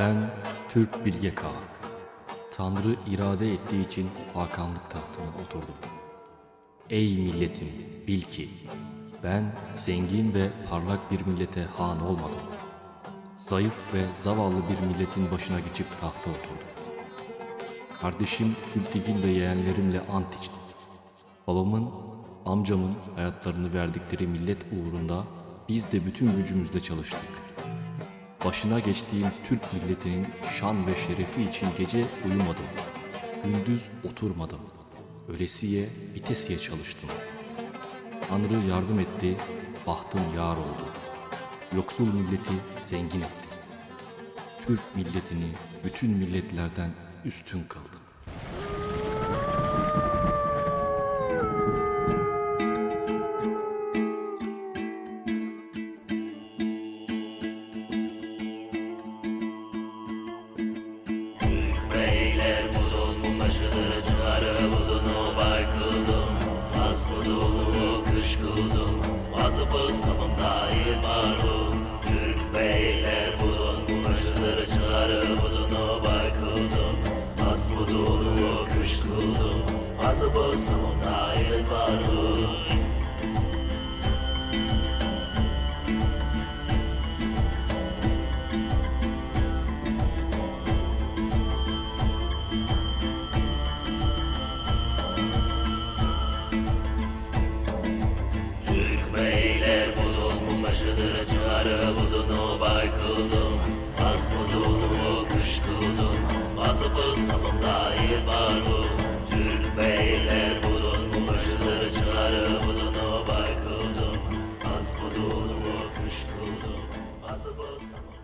Ben Türk Bilge Kağan. Tanrı irade ettiği için hakanlık tahtına oturdum. Ey milletim bil ki ben zengin ve parlak bir millete han olmadım. Zayıf ve zavallı bir milletin başına geçip tahta oturdum. Kardeşim Gültigin ve yeğenlerimle ant içtim. Babamın, amcamın hayatlarını verdikleri millet uğrunda biz de bütün gücümüzle çalıştık. Başına geçtiğim Türk milletinin şan ve şerefi için gece uyumadım. Gündüz oturmadım. Ölesiye, bitesiye çalıştım. Tanrı yardım etti, bahtım yar oldu. Yoksul milleti zengin etti. Türk milletini bütün milletlerden üstün kıldı. Başıdır çıkarı budunu baykıldım Az budunu kışkıldım Azıbı sabında ilmardım Türk beyler budun başıdır çıkarı budunu baykıldım Az budunu kışkıldım Azıbı sabında ilmardım Taşıdır çağrı budunu baykıldım Az budunu kış kıldım Azıbız salımda ilbarlı Türk beyler budun. Taşıdır çağrı budunu baykıldım Az budunu kış kıldım Azıbız salımda